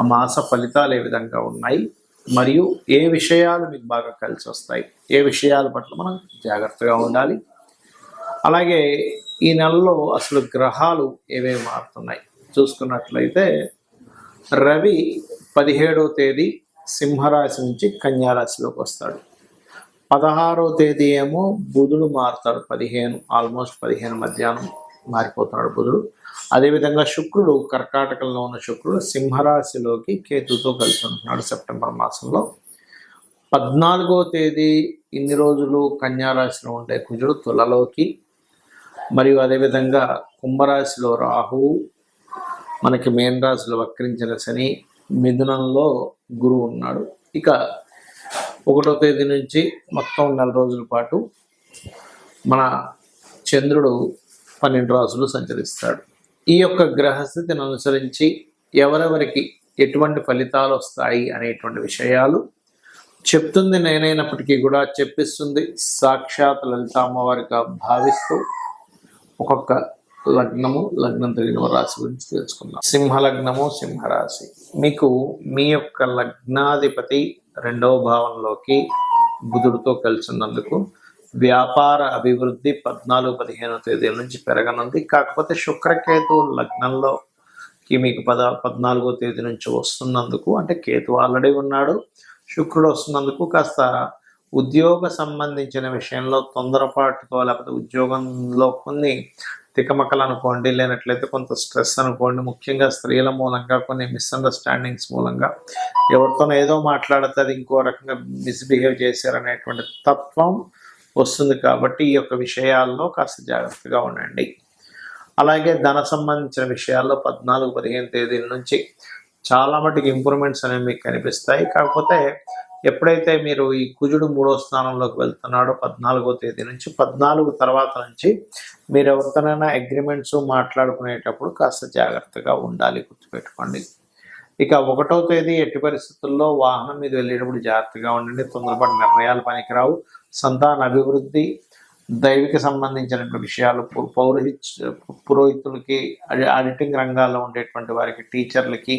ఆ మాస ఫలితాలు ఏ విధంగా ఉన్నాయి? మరియు ఏ విషయాలు మీకు బాగా కలిసి వస్తాయి? ఏ విషయాల పట్ల మనం జాగ్రత్తగా ఉండాలి? అలాగే ఈ నెలలో అసలు గ్రహాలు ఏవేవి మారుతున్నాయి? చూసుకున్నట్లయితే రవి పదిహేడవ తేదీ సింహరాశి నుంచి కన్యారాశిలోకి వస్తాడు. పదహారో తేదీ ఏమో బుధుడు మారుతాడు పదిహేను ఆల్మోస్ట్ పదిహేను మధ్యాహ్నం. మారిపోతున్నాడు బుధుడు. అదేవిధంగా శుక్రుడు కర్కాటకంలో ఉన్న శుక్రుడు సింహరాశిలోకి కేతుతో కలిసి ఉంటున్నాడు సెప్టెంబర్ మాసంలో. పద్నాలుగో తేదీ ఇన్ని రోజులు కన్యారాశిలో ఉండే కుజుడు తులలోకి. మరియు అదేవిధంగా కుంభరాశిలో రాహువు మనకి మేన్ రాశిలో వక్రించిన శని మిథునంలో గురువు ఉన్నాడు. ఇక ఒకటో తేదీ నుంచి మొత్తం నెల రోజుల పాటు మన చంద్రుడు పన్నెండు రాసులు సంచరిస్తాడు. ఈ యొక్క గ్రహస్థితిని అనుసరించి ఎవరెవరికి ఎటువంటి ఫలితాలు వస్తాయి అనేటువంటి విషయాలు చెప్తుంది నేనైనప్పటికీ కూడా చెప్పిస్తుంది. సాక్షాత్ లలిత అమ్మవారిగా భావిస్తూ ఒక్కొక్క లగ్నము లగ్నం తెలియని రాశి గురించి తెలుసుకుందాం. సింహ లగ్నము సింహరాశి. మీకు మీ యొక్క లగ్నాధిపతి రెండవ భావంలోకి బుధుడితో కలిసి ఉన్నందుకు వ్యాపార అభివృద్ధి పద్నాలుగు పదిహేను తేదీల నుంచి పెరగనుంది. కాకపోతే శుక్రకేతు లగ్నంలోకి మీకు పద పద్నాలుగో తేదీ నుంచి వస్తున్నందుకు అంటే కేతు ఆల్రెడీ ఉన్నాడు శుక్రుడు వస్తున్నందుకు కాస్త ఉద్యోగ సంబంధించిన విషయంలో తొందరపాటుతో లేకపోతే ఉద్యోగంలో కొన్ని తికమకలు అనుకోండి లేనట్లయితే కొంత స్ట్రెస్ అనుకోండి ముఖ్యంగా స్త్రీల మూలంగా కొన్ని మిస్అండర్స్టాండింగ్స్ మూలంగా ఎవరితోనో ఏదో మాట్లాడితే అది ఇంకో రకంగా మిస్బిహేవ్ చేశారనేటువంటి తత్వం వస్తుంది కాబట్టి ఈ యొక్క విషయాల్లో కాస్త జాగ్రత్తగా ఉండండి. అలాగే ధన సంబంధించిన విషయాల్లో పద్నాలుగు పదిహేను తేదీల నుంచి చాలా మటుకు ఇంప్రూవ్మెంట్స్ అనేవి మీకు కనిపిస్తాయి. కాకపోతే ఎప్పుడైతే మీరు ఈ కుజుడు మూడో స్థానంలోకి వెళ్తున్నాడో పద్నాలుగో తేదీ నుంచి పద్నాలుగు తర్వాత నుంచి మీరు ఎవరితోనైనా అగ్రిమెంట్స్ మాట్లాడుకునేటప్పుడు కాస్త జాగ్రత్తగా ఉండాలి గుర్తుపెట్టుకోండి. ఇక ఒకటో తేదీ ఎట్టి పరిస్థితుల్లో వాహనం మీద వెళ్ళేటప్పుడు జాగ్రత్తగా ఉండండి. తొందరపాటు నిర్ణయాలు పనికిరావు. సంతాన అభివృద్ధి దైవిక సంబంధించినటువంటి విషయాలు పు- పౌరోహిత్ పురోహితులకి ఆడిటింగ్ రంగాల్లో ఉండేటువంటి వారికి టీచర్లకి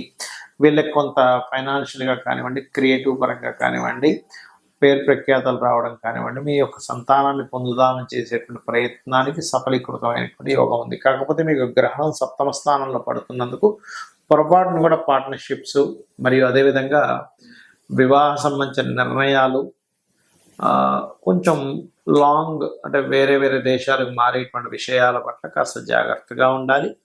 వీళ్ళకి కొంత ఫైనాన్షియల్గా కానివ్వండి క్రియేటివ్ పరంగా కానివ్వండి పేరు ప్రఖ్యాతలు రావడం కానివ్వండి మీ యొక్క సంతానాన్ని పొందుదామని చేసేటువంటి ప్రయత్నానికి సఫలీకృతమైనటువంటి యోగం ఉంది. కాకపోతే మీకు గ్రహణం సప్తమ స్థానంలో పడుతున్నందుకు పొరపాటును కూడా పార్ట్నర్షిప్స్ మరియు అదేవిధంగా వివాహ సంబంధించిన నిర్ణయాలు కొంచెం లాంగ్ అంటే వేరే వేరే దేశాలకు మారేటువంటి విషయాల పట్ల కాస్త జాగ్రత్తగా ఉండాలి.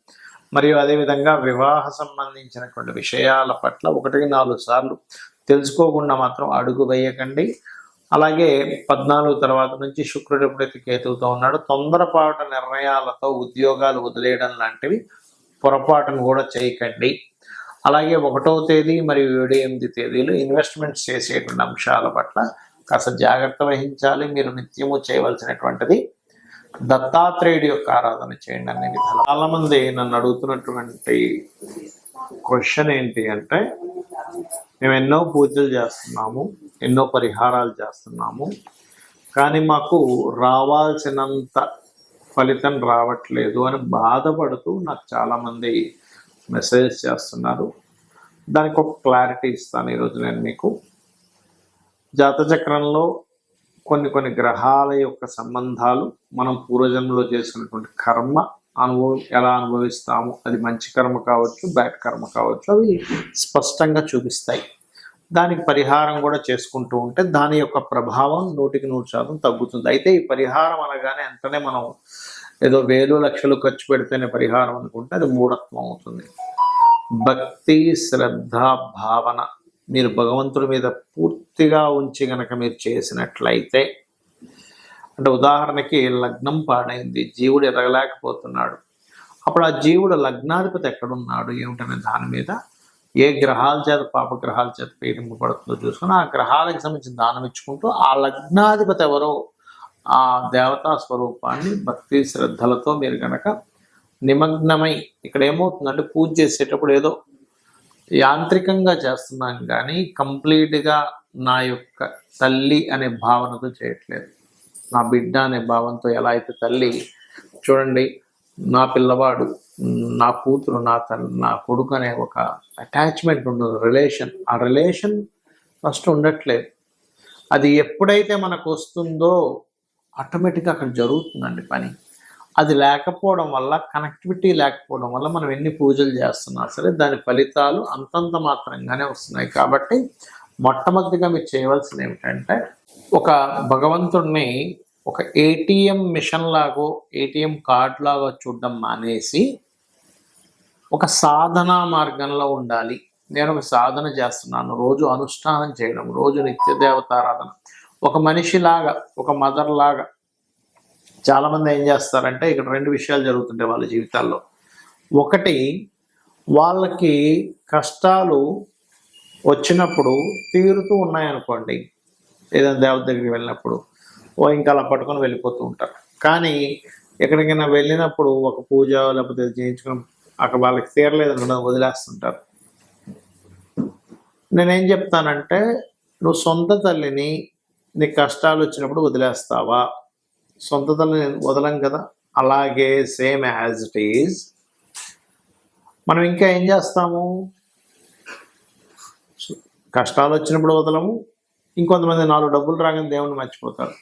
మరియు అదేవిధంగా వివాహ సంబంధించినటువంటి విషయాల పట్ల ఒకటికి నాలుగు సార్లు తెలుసుకోకుండా మాత్రం అడుగు వేయకండి. అలాగే పద్నాలుగు తర్వాత నుంచి శుక్రుడు ఎప్పుడైతే కేతువుతో ఉన్నాడు తొందరపాటు నిర్ణయాలతో ఉద్యోగాలు వదిలేయడం లాంటివి పొరపాటును కూడా చేయకండి. అలాగే ఒకటో తేదీ మరియు ఏడు ఎనిమిది తేదీలు ఇన్వెస్ట్మెంట్స్ చేసేటువంటి అంశాల పట్ల కాస్త జాగ్రత్త వహించాలి. మీరు నిత్యము చేయవలసినటువంటిది దత్తాత్రేయుడి యొక్క ఆరాధన చేయండి అనే విధాలు చాలా మంది నన్ను అడుగుతున్నటువంటి క్వశ్చన్ ఏంటి అంటే మేము ఎన్నో పూజలు చేస్తున్నాము ఎన్నో పరిహారాలు చేస్తున్నాము కానీ మాకు రావాల్సినంత ఫలితం రావట్లేదు అని బాధపడుతూ నాకు చాలామంది మెసేజ్ చేస్తున్నారు. దానికి ఒక క్లారిటీ ఇస్తాను ఈరోజు నేను మీకు. జాతచక్రంలో కొన్ని కొన్ని గ్రహాల యొక్క సంబంధాలు మనం పూర్వజన్మలో చేసుకున్నటువంటి కర్మ అనుభవం ఎలా అనుభవిస్తాము అది మంచి కర్మ కావచ్చు బ్యాడ్ కర్మ కావచ్చు అవి స్పష్టంగా చూపిస్తాయి. దానికి పరిహారం కూడా చేసుకుంటూ ఉంటే దాని యొక్క ప్రభావం నూటికి నూరు శాతం తగ్గుతుంది. అయితే ఈ పరిహారం అనగానే వెంటనే మనం ఏదో వేలు లక్షలు ఖర్చు పెడితేనే పరిహారం అనుకుంటే అది మూఢత్వం అవుతుంది. భక్తి శ్రద్ధ భావన మీరు భగవంతుడి మీద పూర్తిగా ఉంచి గనక మీరు చేసినట్లయితే అంటే ఉదాహరణకి లగ్నం పాడైంది జీవుడు ఎదగలేకపోతున్నాడు. అప్పుడు ఆ జీవుడు లగ్నాధిపతి ఎక్కడున్నాడు ఏమిటనే దాని మీద ఏ గ్రహాల చేత పాపగ్రహాల చేత పీడింపబడుతుందో చూసుకుని ఆ గ్రహాలకు సంబంధించిన దానం ఇచ్చుకుంటూ ఆ లగ్నాధిపతి ఎవరో ఆ దేవతా స్వరూపాన్ని భక్తి శ్రద్ధలతో మీరు గనక నిమగ్నమై ఇక్కడ ఏమవుతుందంటే పూజ చేసేటప్పుడు ఏదో యాంత్రికంగా చేస్తున్నాం కానీ కంప్లీట్గా నా యొక్క తల్లి అనే భావనతో చేయట్లేదు. నా బిడ్డ అనే భావంతో ఎలా అయితే తల్లి చూడండి నా పిల్లవాడు నా కూతురు నా తల్లి నా కొడుకు అనే ఒక అటాచ్మెంట్ ఉండదు రిలేషన్ ఆ రిలేషన్ ఫస్ట్ ఉండట్లేదు. అది ఎప్పుడైతే మనకు వస్తుందో ఆటోమేటిక్గా అక్కడ జరుగుతుందండి పని. అది లేకపోవడం వల్ల కనెక్టివిటీ లేకపోవడం వల్ల మనం ఎన్ని పూజలు చేస్తున్నా సరే దాని ఫలితాలు అంతంత మాత్రంగానే వస్తున్నాయి. కాబట్టి మొట్టమొదటిగా మీరు చేయవలసింది ఏమిటంటే ఒక భగవంతుడిని ఒక ఏటీఎం మిషన్ లాగో ఏటీఎం కార్డ్ లాగో చూడడం మానేసి ఒక సాధనా మార్గంలో ఉండాలి. నేను ఒక సాధన చేస్తున్నాను. రోజు అనుష్ఠానం చేయడం రోజు నిత్య దేవతారాధన ఒక మనిషిలాగా ఒక మదర్ లాగా చాలామంది ఏం చేస్తారంటే ఇక్కడ రెండు విషయాలు జరుగుతుంటాయి వాళ్ళ జీవితాల్లో. ఒకటి వాళ్ళకి కష్టాలు వచ్చినప్పుడు తీరుతూ ఉన్నాయనుకోండి ఏదైనా దేవత దగ్గరికి వెళ్ళినప్పుడు ఓ ఇంకా అలా పట్టుకొని వెళ్ళిపోతూ ఉంటారు. కానీ ఎక్కడికైనా వెళ్ళినప్పుడు ఒక పూజ లేకపోతే చేయించుకుని అక్కడ వాళ్ళకి తీరలేదని వదిలేస్తుంటారు. నేనేం చెప్తానంటే నువ్వు సొంత తల్లిని నీ కష్టాలు వచ్చినప్పుడు వదిలేస్తావా? సొంత తలని వదలం కదా? అలాగే సేమ్ యాజ్ ఇట్ ఈజ్. మనం ఇంకా ఏం చేస్తాము? కష్టాలు వచ్చినప్పుడు వదలము. ఇంకొంతమంది నాలుగు డబ్బులు రాగానే దేవుని మర్చిపోతారు.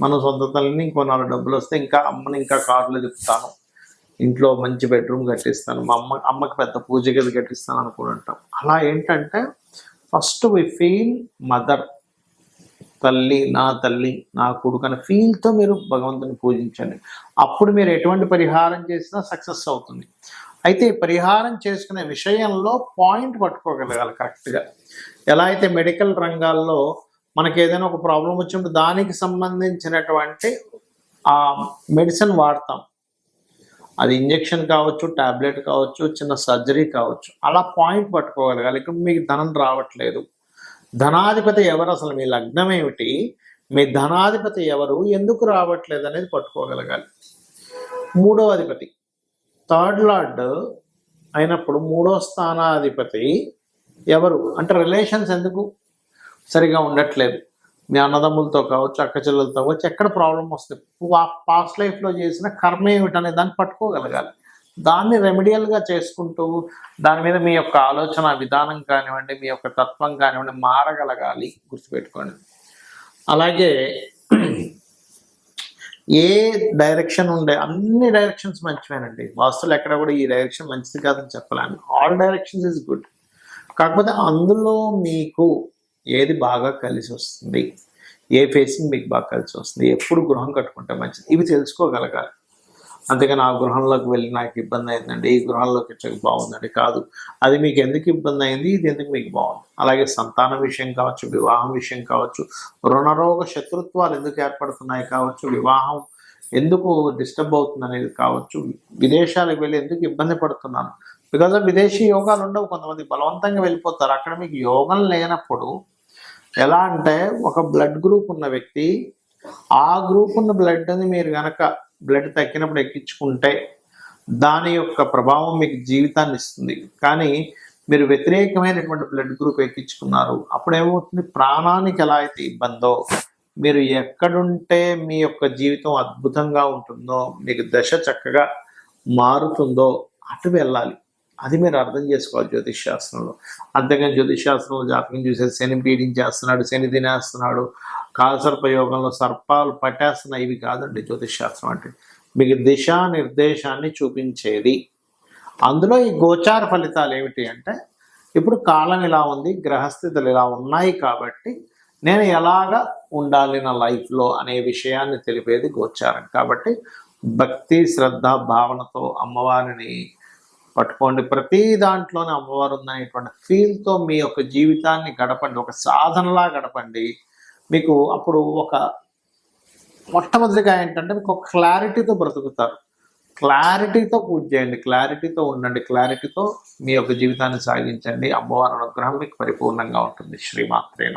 మన సొంత తల్లిని ఇంకో నాలుగు డబ్బులు వస్తే ఇంకా అమ్మని ఇంకా కార్లు తిప్పుతాను. ఇంట్లో మంచి బెడ్రూమ్ కట్టిస్తాను. మా అమ్మ అమ్మకి పెద్ద పూజ గది కట్టిస్తాను అనుకుంటాం అలా ఏంటంటే ఫస్ట్ వి ఫీల్ మదర్. తల్లి నా తల్లి నా కొడుకు అనే ఫీల్తో మీరు భగవంతుని పూజించండి. అప్పుడు మీరు ఎటువంటి పరిహారం చేసినా సక్సెస్ అవుతుంది. అయితే పరిహారం చేసుకునే విషయంలో పాయింట్ పట్టుకోగలగాలి కరెక్ట్గా ఎలా అయితే మెడికల్ రంగాల్లో మనకి ఏదైనా ఒక ప్రాబ్లం వచ్చినప్పుడు దానికి సంబంధించినటువంటి ఆ మెడిసిన్ వాడతాం. అది ఇంజెక్షన్ కావచ్చు టాబ్లెట్ కావచ్చు చిన్న సర్జరీ కావచ్చు. అలా పాయింట్ పట్టుకోగలగాలి. ఇక్కడ మీకు ధనం రావట్లేదు. ధనాధిపతి ఎవరు? అసలు మీ లగ్నం ఏమిటి? మీ ధనాధిపతి ఎవరు? ఎందుకు రావట్లేదు అనేది పట్టుకోగలగాలి. మూడో అధిపతి. థర్డ్ లార్డ్ అయినప్పుడు మూడో స్థానాధిపతి ఎవరు? అంటే రిలేషన్స్ ఎందుకు? సరిగా ఉండట్లేదు. మీ అన్నదమ్ములతో కావచ్చు అక్క చెల్లెలతో కావచ్చు ఎక్కడ ప్రాబ్లం వస్తుంది? పాస్ట్ లైఫ్లో చేసిన కర్మ ఏమిటనే దాన్ని పట్టుకోగలగాలి. దాన్ని రెమెడియల్గా చేసుకుంటూ దాని మీద మీ యొక్క ఆలోచన విధానం కానివ్వండి మీ యొక్క తత్వం కానివ్వండి మారగలగాలి గుర్తుపెట్టుకోండి. అలాగే ఏ డైరెక్షన్ ఉండే అన్ని డైరెక్షన్స్ మంచివేనండి. వాస్తులు ఎక్కడ కూడా ఈ డైరెక్షన్ మంచిది కాదని చెప్పలేను. ఆల్ డైరెక్షన్స్ ఇస్ గుడ్ కాకపోతే అందులో మీకు ఏది బాగా కలిసి వస్తుంది ఏ ఫేసింగ్ మీకు బాగా కలిసి వస్తుంది ఎప్పుడు గృహం కట్టుకుంటే మంచిది ఇవి తెలుసుకోగలగాలి. అంతేగాని ఆ గృహంలోకి వెళ్ళి నాకు ఇబ్బంది అయిందండి. ఈ గృహంలోకి వచ్చాక బాగుందండి. కాదు అది మీకు ఎందుకు ఇబ్బంది అయింది? ఇది ఎందుకు మీకు బాగుంది? అలాగే సంతాన విషయం కావచ్చు వివాహం విషయం కావచ్చు రుణరోగ శత్రుత్వాలు ఎందుకు ఏర్పడుతున్నాయి కావచ్చు వివాహం ఎందుకు డిస్టర్బ్ అవుతుంది అనేది కావచ్చు విదేశాలకు వెళ్ళి ఎందుకు ఇబ్బంది పడుతున్నాను? బికాజ్ విదేశీ యోగాలు ఉండవు కొంతమంది. బలవంతంగా వెళ్ళిపోతారు. అక్కడ మీకు యోగం లేనప్పుడు ఎలా అంటే ఒక బ్లడ్ గ్రూప్ ఉన్న వ్యక్తి ఆ గ్రూప్ ఉన్న బ్లడ్ని మీరు కనుక బ్లడ్ తగ్గినప్పుడు ఎక్కించుకుంటే దాని యొక్క ప్రభావం మీకు జీవితాన్ని ఇస్తుంది. కానీ మీరు వ్యతిరేకమైనటువంటి బ్లడ్ గ్రూప్ ఎక్కించుకున్నారు. అప్పుడు ఏమవుతుంది? ప్రాణానికి ఎలా అయితే ఇబ్బందో మీరు ఎక్కడుంటే మీ యొక్క జీవితం అద్భుతంగా ఉంటుందో మీకు దశ చక్కగా మారుతుందో అటు వెళ్ళాలి. అది మీరు అర్థం చేసుకోవాలి జ్యోతిష్ శాస్త్రంలో. అంతేగాని జ్యోతిష్ శాస్త్రంలో జాతకం చూసేది శని పీడించేస్తున్నాడు శని తినేస్తున్నాడు కాలసర్పయోగంలో సర్పాలు పట్టేస్తున్నాయి. ఇవి కాదండి జ్యోతిష్ శాస్త్రం అంటే. మీకు దిశా నిర్దేశాన్ని చూపించేది. అందులో ఈ గోచార ఫలితాలు ఏమిటి అంటే ఇప్పుడు కాలం ఇలా ఉంది గ్రహస్థితులు ఇలా ఉన్నాయి కాబట్టి నేను ఎలాగ ఉండాలి నా లైఫ్లో అనే విషయాన్ని తెలిపేది గోచారం. కాబట్టి భక్తి శ్రద్ధ భావనతో అమ్మవారిని పట్టుకోండి. ప్రతి దాంట్లోనే అమ్మవారు ఉందనేటువంటి ఫీల్తో మీ యొక్క జీవితాన్ని గడపండి. ఒక సాధనలా గడపండి. మీకు అప్పుడు ఒక మొట్టమొదటిగా ఏంటంటే మీకు ఒక క్లారిటీతో బ్రతుకుతారు. క్లారిటీతో పూజ చేయండి. క్లారిటీతో ఉండండి. క్లారిటీతో మీ యొక్క జీవితాన్ని సాగించండి. అమ్మవారి అనుగ్రహం మీకు పరిపూర్ణంగా ఉంటుంది. శ్రీమాత్రేణ